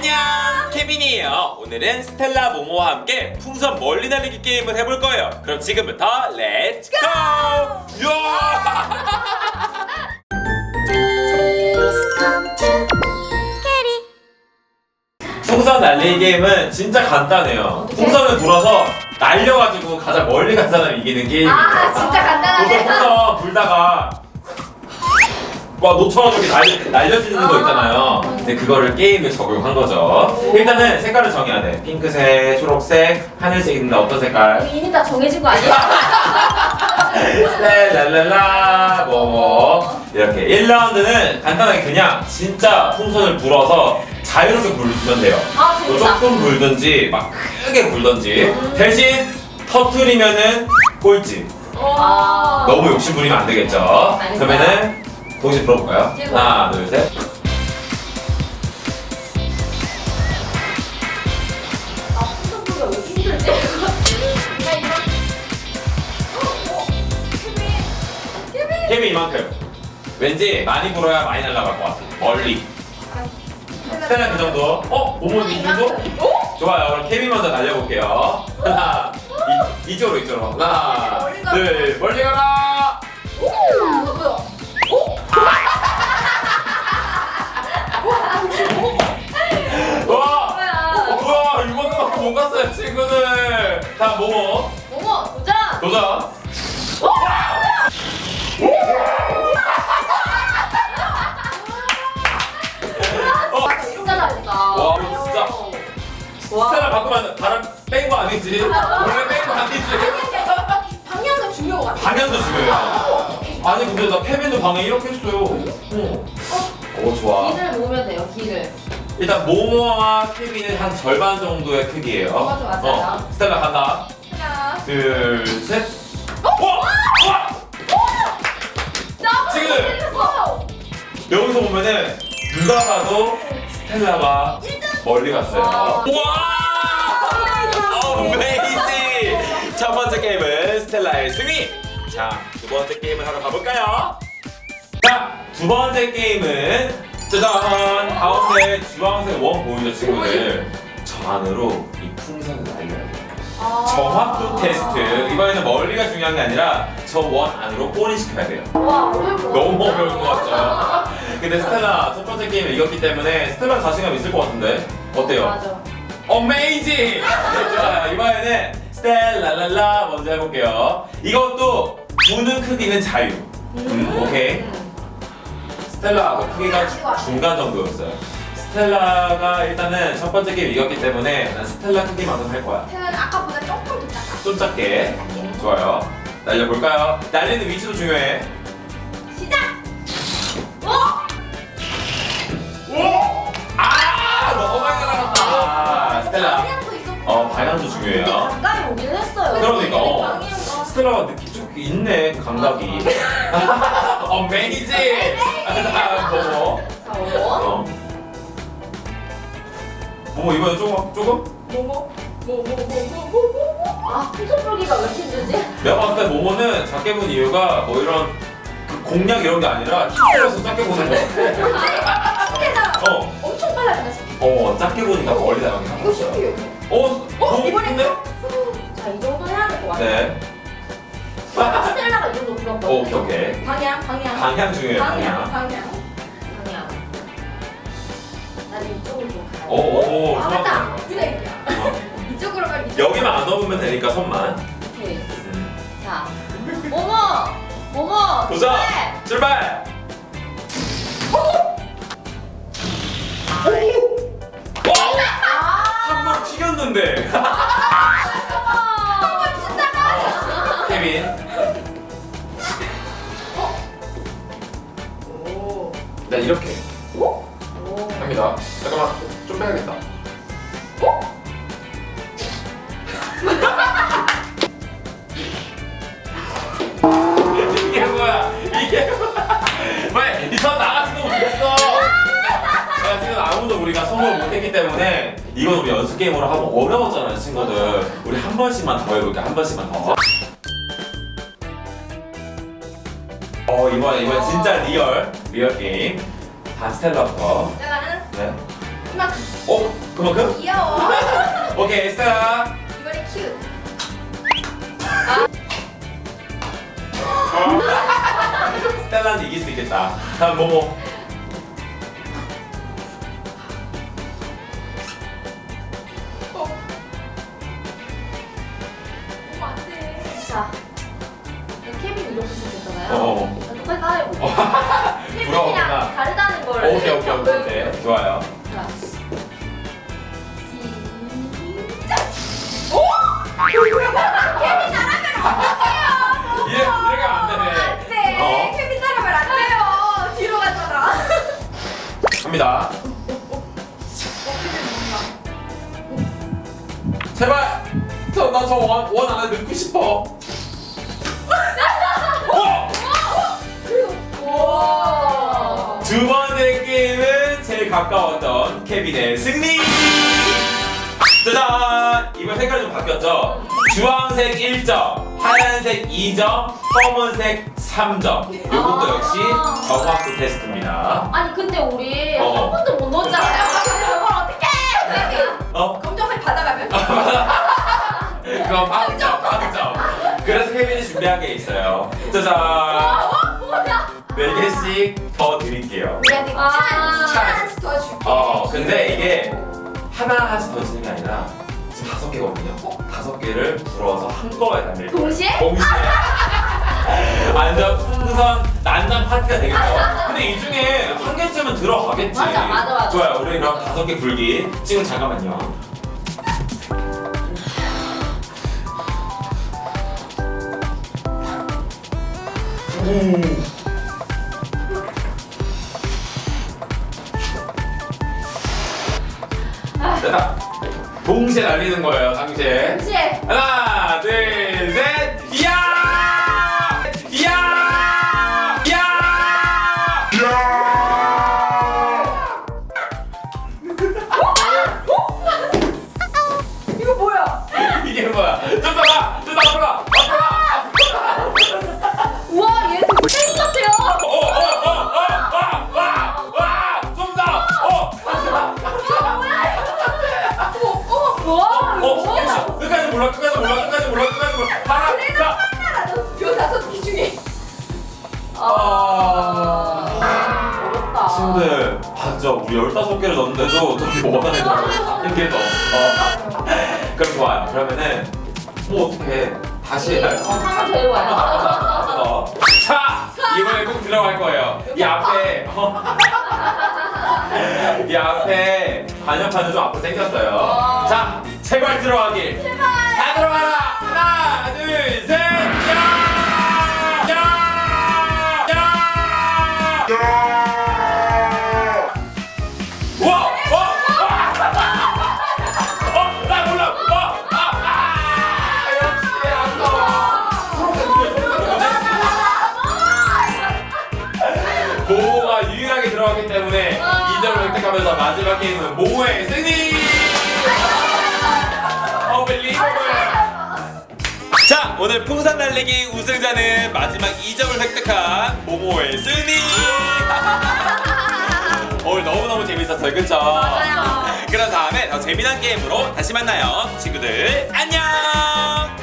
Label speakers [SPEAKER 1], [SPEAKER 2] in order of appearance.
[SPEAKER 1] 안녕 케빈이에요 오늘은 스텔라 모모와 함께 풍선 멀리 날리기 게임을 해볼 거예요 그럼 지금부터 렛츠 고! 야! 풍선 날리기 게임은 진짜 간단해요? 풍선을 불어서 날려가지고 가장 멀리 간 사람이 이기는 게임이에요
[SPEAKER 2] 아 진짜 간단하네.
[SPEAKER 1] 보통 풍선 불다가 막 놓쳐가지고 날, 날려지는 거 있잖아요. 근데 그거를 게임에 적용한 거죠. 일단은 색깔을 정해야 돼. 핑크색, 초록색, 하늘색 있는데 어떤 색깔?
[SPEAKER 2] 우리 이미 다 정해진 거 아니야?
[SPEAKER 1] 랄랄랄라 뭐뭐 이렇게 1라운드는 간단하게 그냥 진짜 풍선을 불어서 자유롭게 불면 돼요.
[SPEAKER 2] 아
[SPEAKER 1] 뭐
[SPEAKER 2] 재밌다.
[SPEAKER 1] 조금 불든지 막 크게 불든지 대신 터트리면은 꼴찌.
[SPEAKER 2] 아.
[SPEAKER 1] 너무 욕심 부리면 안 되겠죠.
[SPEAKER 2] 알겠어요.
[SPEAKER 1] 그러면은 동시에 불어볼까요?
[SPEAKER 2] 제발.
[SPEAKER 1] 하나, 둘, 셋.
[SPEAKER 2] 아 풍선. 어, 어. 케빈. 케빈.
[SPEAKER 1] 힘이 이만큼. 왠지 많이 불어야 많이 날아갈 것 같아. 멀리. 스테는 그 정도. 어? 모모는 이 정도?
[SPEAKER 2] 어?
[SPEAKER 1] 좋아요. 그럼 케빈 먼저 날려볼게요. 하나, 이, 이쪽으로 이쪽으로. 하나. 둘, 멀리 가라.
[SPEAKER 2] 오.
[SPEAKER 1] 와. 스타를 바꾸면 바람 뺀 거 아니지? 원래 뺀 거 아니지?
[SPEAKER 2] 방향도 중요한 것 같아.
[SPEAKER 1] 방향도 중요해요. 아니 근데 나 케빈도 방향 이렇게 했어요. 어. 오 좋아.
[SPEAKER 2] 길을 모으면 돼요. 길을.
[SPEAKER 1] 일단 모모와 케빈은 한 절반 정도의 크기예요.
[SPEAKER 2] 맞아, 맞아요.
[SPEAKER 1] 어, 스텔라 간다.
[SPEAKER 2] 하나.
[SPEAKER 1] 둘, 셋. 와! 와!
[SPEAKER 2] 나
[SPEAKER 1] 지금!
[SPEAKER 2] 걸렸어.
[SPEAKER 1] 여기서 보면은 누가 봐도 스텔라가 멀리 갔어요.
[SPEAKER 2] 와.
[SPEAKER 1] 와! 번째 게임은 스텔라의 승리! 자, 두 번째 게임을 하러 가볼까요? 자, 두 번째 게임은 짜잔! 가운데 주황색 원 보이죠, 친구들? 저 안으로 이 풍선을 날려야 돼요.
[SPEAKER 2] 아.
[SPEAKER 1] 정확도 테스트. 이번에는 멀리가 중요한 게 아니라 저 원 안으로 꼬리 시켜야 돼요.
[SPEAKER 2] 와
[SPEAKER 1] 너무. 어려울 것 같죠? 근데 스텔라 첫 번째 게임을 이겼기 때문에 스텔라 자신감 있을 것 같은데 어때요?
[SPEAKER 2] 맞아.
[SPEAKER 1] 어메이징! 좋아요 이번에는 스텔라랄라 먼저 해볼게요 이것도 부는 크기는 자유 음, 오케이 스텔라 아까 크기가 주- 중간 정도였어요 스텔라가 일단은 첫 번째 게임 이겼기 때문에 난 스텔라 크기만큼 할 거야
[SPEAKER 2] 태는 아까보다 조금 더 작아.
[SPEAKER 1] 좀 작게 좋아요 날려볼까요? 날리는 위치도 중요해
[SPEAKER 2] 시작. 어?
[SPEAKER 1] 아! 너무 많이 날아갔다 아, 스텔라
[SPEAKER 2] 방향도 있었고.
[SPEAKER 1] 어, 방향도 중요해요.
[SPEAKER 2] 근데 오기는 했어요.
[SPEAKER 1] 그러니까, 어.
[SPEAKER 2] 방향가.
[SPEAKER 1] 스텔라가 느낌 좀 있네 감각이 어메이징 모모
[SPEAKER 2] 자, 원.
[SPEAKER 1] 어 모모 이번에 조금 조금
[SPEAKER 2] 뭐뭐? 뭐뭐뭐뭐뭐 아, 불기가 왜 이렇게 힘들지?
[SPEAKER 1] 내가 봤을 때 모모는 작게 본 이유가 뭐 이런 그 공략 이런 게 아니라 힘들어서 작게 보는 거
[SPEAKER 2] 스케다
[SPEAKER 1] 어,
[SPEAKER 2] 엄청 빨라진다.
[SPEAKER 1] 어 작게 보니까 멀리 나가긴
[SPEAKER 2] 이거
[SPEAKER 1] 하겠어요
[SPEAKER 2] 신기해. 같아.
[SPEAKER 1] 네
[SPEAKER 2] 스텔라가 이 정도
[SPEAKER 1] 오,
[SPEAKER 2] 불었거든.
[SPEAKER 1] 오케이 오케이
[SPEAKER 2] 방향, 방향.
[SPEAKER 1] 방향 중요해요
[SPEAKER 2] 방향,
[SPEAKER 1] 방향
[SPEAKER 2] 방향. 이쪽으로 좀 가야 돼.
[SPEAKER 1] 오오
[SPEAKER 2] 아, 맞다. 그래. 이쪽으로 가면 이쪽으로.
[SPEAKER 1] 여기만 안 넘으면 되니까 손만
[SPEAKER 2] 오케이.
[SPEAKER 1] 음.
[SPEAKER 2] 자, 모모, 모모.
[SPEAKER 1] 도전!
[SPEAKER 2] 출발!
[SPEAKER 1] 합니다. 잠깐만 좀 빼야겠다. 이게 뭐야? 이게 뭐야? 왜 이선 나갔지도 못했어? 야, 지금 아무도 우리가 성공을 못했기 때문에 이건 우리 연습 게임으로 하면 어려웠잖아요 친구들. 우리 한 번씩만 더 해볼게 한 번씩만 더. 어, 이번에 이번 진짜 리얼 리얼 게임. 다 스텔라부터.
[SPEAKER 2] 내가 는
[SPEAKER 1] 네.
[SPEAKER 2] 이만큼.
[SPEAKER 1] 어? 그만큼?
[SPEAKER 2] 귀여워.
[SPEAKER 1] 오케이 스텔라
[SPEAKER 2] 이번에 큐.
[SPEAKER 1] 스텔라는 이길 수 있겠다 다음 모모
[SPEAKER 2] 어, 안 돼. 자, 케빈 이렇게 생겼잖아요.
[SPEAKER 1] 어.
[SPEAKER 2] 자, 똑같이.
[SPEAKER 1] 부러웠구나.
[SPEAKER 2] 케빈이랑 다르다는 걸.
[SPEAKER 1] 오케이 오케이 오케이. 오케이 좋아요
[SPEAKER 2] 자, 시작. 오! 케빈 따라하면 어떡해요?
[SPEAKER 1] 이래, 이렇게 하면 안 되네
[SPEAKER 2] 안 돼.
[SPEAKER 1] 어?
[SPEAKER 2] 케빈 따라하면 안 돼요. 뒤로 가잖아.
[SPEAKER 1] 갑니다 제발 저나저원 안에 넣고 싶어 어!
[SPEAKER 2] 와.
[SPEAKER 1] 게임은 제일 가까웠던 케빈의 승리! 짜잔! 이번 색깔이 좀 바뀌었죠? 주황색 1점, 하얀색 2점, 검은색 3점. 이것도 역시 정확도 테스트입니다.
[SPEAKER 2] 아니 근데 우리
[SPEAKER 1] 어.
[SPEAKER 2] 한 번도 못 넣었잖아요. 그걸 어떡해?
[SPEAKER 1] 어?
[SPEAKER 2] 검정색 받아가면?
[SPEAKER 1] 그럼 빵점, 빵점. 그래서 케빈이 준비한 게 있어요. 짜잔!
[SPEAKER 2] 어? 뭐야?
[SPEAKER 1] 4개씩 더 이게 하나 하나씩 던지는 게 아니라 지금 다섯 개거든요. 어? 다섯 개를 불어서 한꺼번에 던질 거예요.
[SPEAKER 2] 동시에?
[SPEAKER 1] 동시에. 완전 풍선 난장 파티가 되겠죠. 근데 이 중에 한 개쯤은 들어가겠지.
[SPEAKER 2] 맞아, 맞아, 맞아.
[SPEAKER 1] 좋아요. 우리 그럼 다섯 개 불기. 지금 잠깐만요. 오. 동시에 날리는 거예요, 당시에.
[SPEAKER 2] 동시에.
[SPEAKER 1] 하나, 몰라, 끝까지 몰라, 끝까지 몰라, 끝까지 몰라. 하나,
[SPEAKER 2] 그래도
[SPEAKER 1] 자.
[SPEAKER 2] 하나라도 요 다섯 개 중에.
[SPEAKER 1] 아.
[SPEAKER 2] 어렵다.
[SPEAKER 1] 친구들 봤죠? 우리 15개를 넣었는데도 저기 뭐가 되더라고요. 이렇게 더. 어. 그럼 좋아요. 그러면은 뭐 어떻게 다시 해요.
[SPEAKER 2] 한번 더 해봐요.
[SPEAKER 1] 어. 자, 이번에 꼭 들어갈 거예요. 이 앞에 어. 이 앞에 관여판이 좀 앞으로 당겼어요. 자, 제발 들어가길.
[SPEAKER 2] 제발.
[SPEAKER 1] 모모가 유일하게 들어갔기 때문에 2점을 획득하면서 마지막 게임은 모모의 승리! 오늘 풍선 날리기 우승자는 마지막 2점을 획득한 모모의 승리! 오늘 너무너무 재밌었어요, 그쵸?
[SPEAKER 2] 맞아요.
[SPEAKER 1] 그럼 다음에 더 재미난 게임으로 다시 만나요. 친구들, 안녕!